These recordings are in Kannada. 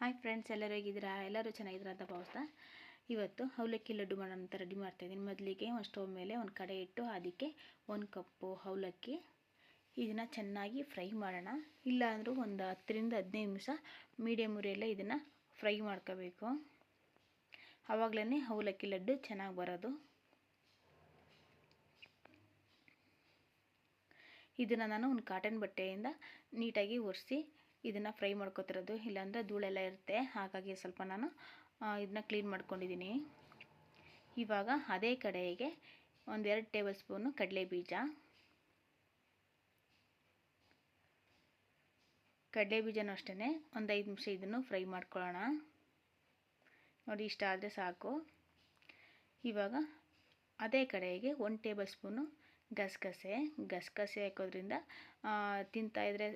ಹಾಯ್ ಫ್ರೆಂಡ್ಸ್ ಎಲ್ಲರೂ ಹೇಗಿದ್ದೀರಾ? ಎಲ್ಲರೂ ಚೆನ್ನಾಗಿದ್ದೀರಾ ಅಂತ ಭಾವಿಸ್ತಾ. ಇವತ್ತು ಅವಲಕ್ಕಿ ಲಡ್ಡು ಮಾಡೋಣ ಅಂತ ರೆಡಿ ಮಾಡ್ತಾಯಿದ್ದೀನಿ ಮೊದಲಿಗೆ ಒಂದು ಸ್ಟವ್ ಮೇಲೆ ಒಂದು ಕಡೆ ಇಟ್ಟು ಅದಕ್ಕೆ ಒಂದು ಕಪ್ಪು ಅವಲಕ್ಕಿ. ಇದನ್ನು ಚೆನ್ನಾಗಿ ಫ್ರೈ ಮಾಡೋಣ. ಇಲ್ಲಾಂದರೂ ಒಂದು ಹತ್ತರಿಂದ ಹದಿನೈದು ನಿಮಿಷ ಮೀಡಿಯಮ್ ಉರಿಯಲ್ಲೇ ಇದನ್ನು ಫ್ರೈ ಮಾಡ್ಕೋಬೇಕು. ಆವಾಗಲೇ ಅವಲಕ್ಕಿ ಲಡ್ಡು ಚೆನ್ನಾಗಿ ಬರೋದು. ಇದನ್ನು ನಾನು ಒಂದು ಕಾಟನ್ ಬಟ್ಟೆಯಿಂದ ನೀಟಾಗಿ ಒರೆಸಿ ಇದನ್ನು ಫ್ರೈ ಮಾಡ್ಕೊತಿರೋದು. ಇಲ್ಲಾಂದರೆ ಧೂಳೆಲ್ಲ ಇರುತ್ತೆ. ಹಾಗಾಗಿ ಸ್ವಲ್ಪ ನಾನು ಇದನ್ನ ಕ್ಲೀನ್ ಮಾಡ್ಕೊಂಡಿದ್ದೀನಿ. ಇವಾಗ ಅದೇ ಕಡೆಗೆ ಒಂದೆರಡು ಟೇಬಲ್ ಸ್ಪೂನು ಕಡಲೆ ಬೀಜ. ಕಡಲೆ ಬೀಜನೂ ಅಷ್ಟೇ ಒಂದು ಐದು ನಿಮಿಷ ಇದನ್ನು ಫ್ರೈ ಮಾಡ್ಕೊಳ್ಳೋಣ. ನೋಡಿ, ಇಷ್ಟ ಆದರೆ ಸಾಕು. ಇವಾಗ ಅದೇ ಕಡೆಗೆ ಒಂದು ಟೇಬಲ್ ಸ್ಪೂನು ಗಸಗಸೆ. ಗಸಗಸೆ ಹಾಕೋದ್ರಿಂದ ತಿಂತಾಯಿದ್ರೆ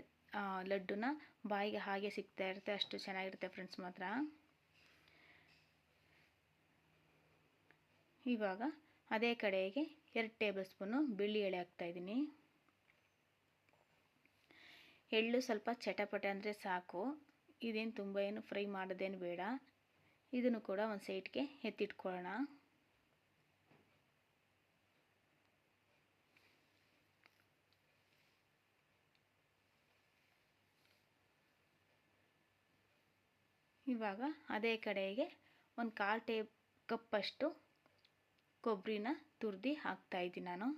ಲಡ್ಡುನ ಬಾಯಿಗೆ ಹಾಗೆ ಸಿಗ್ತಾ ಇರುತ್ತೆ, ಅಷ್ಟು ಚೆನ್ನಾಗಿರುತ್ತೆ ಫ್ರೆಂಡ್ಸ್ ಮಾತ್ರ. ಇವಾಗ ಅದೇ ಕಡೆಗೆ ಎರಡು ಟೇಬಲ್ ಸ್ಪೂನು ಬಿಳಿ ಎಳೆ ಹಾಕ್ತಾಯಿದ್ದೀನಿ ಎಳ್ಳು ಸ್ವಲ್ಪ ಚಟಪಟೆ ಅಂದರೆ ಸಾಕು, ಇದೇನು ತುಂಬ ಏನು ಫ್ರೈ ಮಾಡೋದೇನು ಬೇಡ. ಇದನ್ನು ಕೂಡ ಒಂದು ಸೈಡ್ಗೆ ಎತ್ತಿಟ್ಕೊಳ್ಳೋಣ. ಇವಾಗ ಅದೇ ಕಡೆಗೆ ಒಂದು ಕಾಲು ಟೇ ಕಪ್ಪಷ್ಟು ಕೊಬ್ಬರಿನ ತುರಿದು ಹಾಕ್ತಾಯಿದ್ದೀನಿ ನಾನು.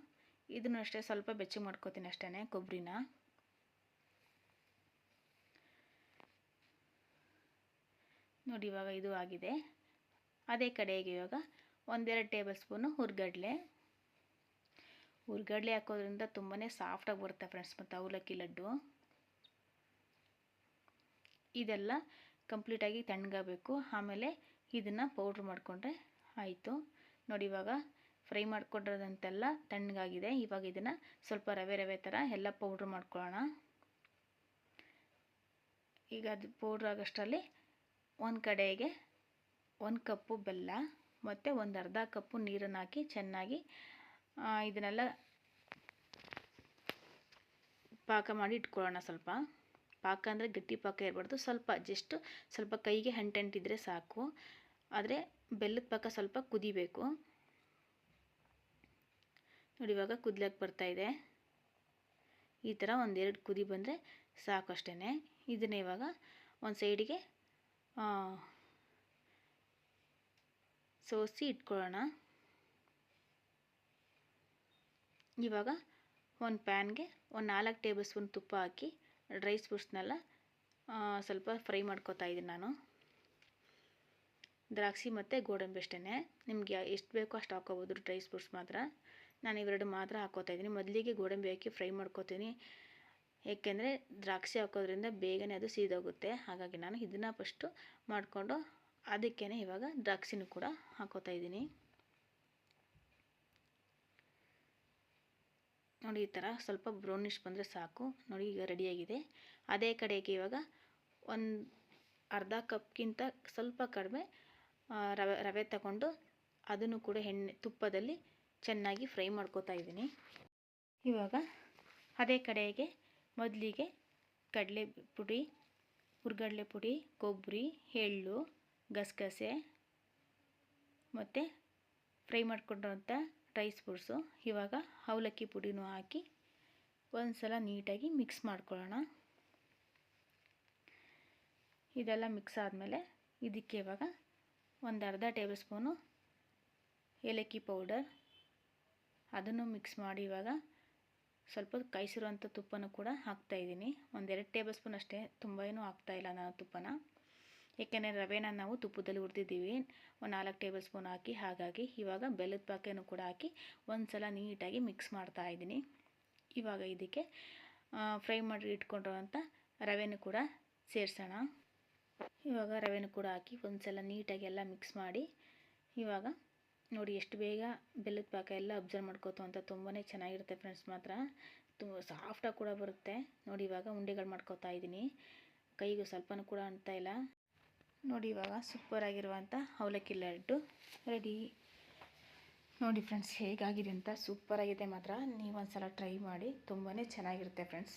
ಇದನ್ನು ಅಷ್ಟೇ ಸ್ವಲ್ಪ ಬೆಚ್ಚಗೆ ಮಾಡ್ಕೋತೀನಿ ಅಷ್ಟೇ ಕೊಬ್ಬರಿನ ನೋಡಿ ಇವಾಗ ಇದು ಆಗಿದೆ. ಅದೇ ಕಡೆಗೆ ಇವಾಗ ಒಂದೆರಡು ಟೇಬಲ್ ಸ್ಪೂನು ಹುರ್ಗಡ್ಲೆ. ಹುರ್ಗಡ್ಲೆ ಹಾಕೋದ್ರಿಂದ ತುಂಬಾ ಸಾಫ್ಟಾಗಿ ಬರುತ್ತೆ ಫ್ರೆಂಡ್ಸ್ ಮತ್ತು ಅವಲಕ್ಕಿ ಲಡ್ಡು. ಇದೆಲ್ಲ ಕಂಪ್ಲೀಟಾಗಿ ತಣ್ಣಗಾಗಬೇಕು. ಆಮೇಲೆ ಇದನ್ನು ಪೌಡ್ರ್ ಮಾಡಿಕೊಂಡ್ರೆ ಆಯಿತು. ನೋಡಿ, ಇವಾಗ ಫ್ರೈ ಮಾಡ್ಕೊಂಡಿರೋದಂತೆಲ್ಲ ತಣ್ಣಗಾಗಿದೆ. ಇವಾಗ ಇದನ್ನು ಸ್ವಲ್ಪ ರವೆ ರವೆ ಥರ ಎಲ್ಲ ಪೌಡ್ರ್ ಮಾಡ್ಕೊಳ್ಳೋಣ. ಈಗ ಅದು ಪೌಡ್ರ್ ಆಗೋಷ್ಟರಲ್ಲಿ ಒಂದು ಕಡೆಗೆ ಒಂದು ಕಪ್ಪು ಬೆಲ್ಲ ಮತ್ತು ಒಂದು ಅರ್ಧ ಕಪ್ಪು ನೀರನ್ನು ಹಾಕಿ ಚೆನ್ನಾಗಿ ಇದನ್ನೆಲ್ಲ ಪಾಕ ಮಾಡಿ ಇಟ್ಕೊಳ್ಳೋಣ ಸ್ವಲ್ಪ. ಪಾಕ ಅಂದರೆ ಗಟ್ಟಿ ಪಾಕ ಇರಬಾರ್ದು. ಸ್ವಲ್ಪ ಜಸ್ಟ್ ಸ್ವಲ್ಪ ಕೈಗೆ ಹಂಟಂಟಿದ್ರೆ ಸಾಕು. ಆದರೆ ಬೆಲ್ಲದ ಪಾಕ ಸ್ವಲ್ಪ ಕುದಿಬೇಕು. ನೋಡಿ ಇವಾಗ ಬರ್ತಾ ಬರ್ತಾಯಿದೆ ಈ ಥರ ಒಂದೆರಡು ಕುದಿ ಬಂದರೆ ಸಾಕು ಅಷ್ಟೇ ಇದನ್ನ ಇವಾಗ ಒಂದು ಸೈಡಿಗೆ ಸೋಸಿ ಇಟ್ಕೊಳ್ಳೋಣ. ಇವಾಗ ಒಂದು ಪ್ಯಾನ್ಗೆ ಒಂದು ನಾಲ್ಕು ಟೇಬಲ್ ಸ್ಪೂನ್ ತುಪ್ಪ ಹಾಕಿ ಡ್ರೈ ಫ್ರೂಟ್ಸ್ನೆಲ್ಲ ಸ್ವಲ್ಪ ಫ್ರೈ ಮಾಡ್ಕೋತಾ ಇದ್ದೀನಿ ನಾನು. ದ್ರಾಕ್ಷಿ ಮತ್ತು ಗೋಡಂಬಿ ಅಷ್ಟೇ ನಿಮಗೆ ಎಷ್ಟು ಬೇಕೋ ಅಷ್ಟು ಹಾಕೋಬೋದು ಡ್ರೈ ಫ್ರೂಟ್ಸ್ ಮಾತ್ರ. ನಾನು ಇವೆರಡು ಮಾತ್ರ ಹಾಕೋತಾ ಇದ್ದೀನಿ. ಮೊದಲಿಗೆ ಗೋಡಂಬಿ ಹಾಕಿ ಫ್ರೈ ಮಾಡ್ಕೋತೀನಿ. ಏಕೆಂದರೆ ದ್ರಾಕ್ಷಿ ಹಾಕೋದ್ರಿಂದ ಬೇಗನೆ ಅದು ಸೀದೋಗುತ್ತೆ. ಹಾಗಾಗಿ ನಾನು ಇದನ್ನು ಫಸ್ಟು ಮಾಡಿಕೊಂಡು ಅದಕ್ಕೇ ಇವಾಗ ದ್ರಾಕ್ಷಿನೂ ಕೂಡ ಹಾಕೋತಾ ಇದ್ದೀನಿ. ನೋಡಿ ಈ ಥರ ಸ್ವಲ್ಪ ಬ್ರೌನಿಷ್ ಬಂದರೆ ಸಾಕು. ನೋಡಿ ಈಗ ರೆಡಿಯಾಗಿದೆ. ಅದೇ ಕಡೆಗೆ ಇವಾಗ ಒಂದು ಅರ್ಧ ಕಪ್ಗಿಂತ ಸ್ವಲ್ಪ ಕಡಿಮೆ ರವೆ ರವೆ ತಗೊಂಡು ಅದನ್ನು ಕೂಡ ಎಣ್ಣೆ, ತುಪ್ಪದಲ್ಲಿ ಚೆನ್ನಾಗಿ ಫ್ರೈ ಮಾಡ್ಕೋತಾ ಇದ್ದೀನಿ. ಇವಾಗ ಅದೇ ಕಡೆಗೆ ಮೊದಲಿಗೆ ಕಡಲೆ ಪುಡಿ, ಹುರ್ಗಡಲೆ ಪುಡಿ, ಕೊಬ್ಬರಿ, ಎಳ್ಳು, ಗಸಗಸೆ ಮತ್ತು ಫ್ರೈ ಮಾಡ್ಕೊಂಡಿರೋಂಥ ಡ್ರೈ ಸ್ಪೂರ್ಸು ಇವಾಗ ಅವಲಕ್ಕಿ ಪುಡಿನೂ ಹಾಕಿ ಒಂದು ಸಲ ನೀಟಾಗಿ ಮಿಕ್ಸ್ ಮಾಡ್ಕೊಳ್ಳೋಣ. ಇದೆಲ್ಲ ಮಿಕ್ಸ್ ಆದಮೇಲೆ ಇದಕ್ಕೆ ಇವಾಗ ಒಂದು ಅರ್ಧ ಟೇಬಲ್ ಸ್ಪೂನು ಏಲಕ್ಕಿ ಪೌಡರ್ ಅದನ್ನು ಮಿಕ್ಸ್ ಮಾಡಿ ಇವಾಗ ಸ್ವಲ್ಪ ಕಾಯಿಸಿರುವಂಥ ತುಪ್ಪನೂ ಕೂಡ ಹಾಕ್ತಾಯಿದ್ದೀನಿ ಒಂದೆರಡು ಟೇಬಲ್ ಸ್ಪೂನ್ ಅಷ್ಟೇ ತುಂಬ ಏನೂ ಹಾಕ್ತಾಯಿಲ್ಲ ನಾನು ತುಪ್ಪನ. ಏಕೆಂದರೆ ರವೆನ ನಾವು ತುಪ್ಪದಲ್ಲಿ ಹುರಿದಿದ್ದೀವಿ. ಒಂದು ನಾಲ್ಕು ಟೇಬಲ್ ಸ್ಪೂನ್ ಹಾಕಿ, ಹಾಗಾಗಿ ಇವಾಗ ಬೆಲ್ಲದ ಪಾಕೆಯನ್ನು ಕೂಡ ಹಾಕಿ ಒಂದು ಸಲ ನೀಟಾಗಿ ಮಿಕ್ಸ್ ಮಾಡ್ತಾ ಇದ್ದೀನಿ. ಇವಾಗ ಇದಕ್ಕೆ ಫ್ರೈ ಮಾಡಿ ಇಟ್ಕೊಂಡಿರೋಂಥ ರವೆನೂ ಕೂಡ ಸೇರಿಸೋಣ. ಇವಾಗ ರವೆನೂ ಕೂಡ ಹಾಕಿ ಒಂದು ಸಲ ನೀಟಾಗಿ ಎಲ್ಲ ಮಿಕ್ಸ್ ಮಾಡಿ, ಇವಾಗ ನೋಡಿ ಎಷ್ಟು ಬೇಗ ಬೆಲ್ಲದ ಪಾಕ ಎಲ್ಲ ಅಬ್ಸರ್ವ್ ಮಾಡ್ಕೋತು ಅಂತ ತುಂಬಾ ಚೆನ್ನಾಗಿರುತ್ತೆ ಫ್ರೆಂಡ್ಸ್ ಮಾತ್ರ. ತುಂಬ ಸಾಫ್ಟಾಗಿ ಕೂಡ ಬರುತ್ತೆ. ನೋಡಿ ಇವಾಗ ಉಂಡೆಗಳು ಮಾಡ್ಕೋತಾ ಇದ್ದೀನಿ. ಕೈಗೂ ಸ್ವಲ್ಪನೂ ಕೂಡ ಅಂಟ್ತಾ ಇಲ್ಲ. ನೋಡಿ ಇವಾಗ ಸೂಪರ್ ಆಗಿರುವಂಥ ಅವಲಕ್ಕಿ ಲಡ್ಡು ರೆಡಿ ನೋಡಿ ಫ್ರೆಂಡ್ಸ್ ಹೇಗಾಗಿದೆ ಅಂತ ಸೂಪರಾಗಿದೆ ಮಾತ್ರ. ನೀವು ಒಂದು ಸಲ ಟ್ರೈ ಮಾಡಿ ತುಂಬಾ ಚೆನ್ನಾಗಿರುತ್ತೆ ಫ್ರೆಂಡ್ಸ್